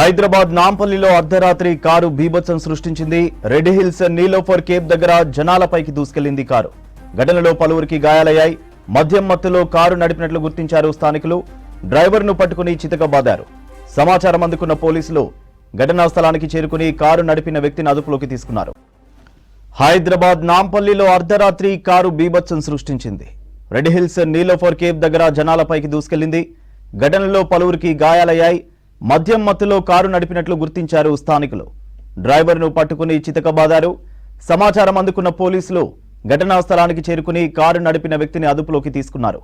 హైదరాబాద్ నాంపల్లిలో అర్ధరాత్రి కారు బీభత్సం సృష్టించింది. రెడ్ హిల్స్ నీలోఫర్ కేప్ దగ్గర జనాలపైకి దూసుకెళ్ళింది కారు. ఘటనలో పలువురికి గాయాలయ్యాయి. మద్యం మత్తులో కారు నడిపినట్లు గుర్తించారు స్థానికులు. డ్రైవర్ను పట్టుకుని చితకబాదారు సమాచారం అందుకున్న పోలీసులు ఘటనా స్థలానికి చేరుకుని కారు నడిపిన వ్యక్తిని అదుపులోకి తీసుకున్నారు. హైదరాబాద్ నాంపల్లిలో అర్ధరాత్రి కారు బీభత్సం సృష్టించింది. రెడ్ హిల్స్ నీలోఫర్ కేప్ దగ్గర జనాలపైకి దూసుకెళ్ళింది. ఘటనలో పలువురికి గాయాలయ్యాయి. మద్యం మత్తులో కారు నడిపినట్లు గుర్తించారు స్థానికులు. డ్రైవర్ను పట్టుకుని చితకబాదారు సమాచారం అందుకున్న పోలీసులు ఘటనా స్థలానికి చేరుకుని కారు నడిపిన వ్యక్తిని అదుపులోకి తీసుకున్నారు.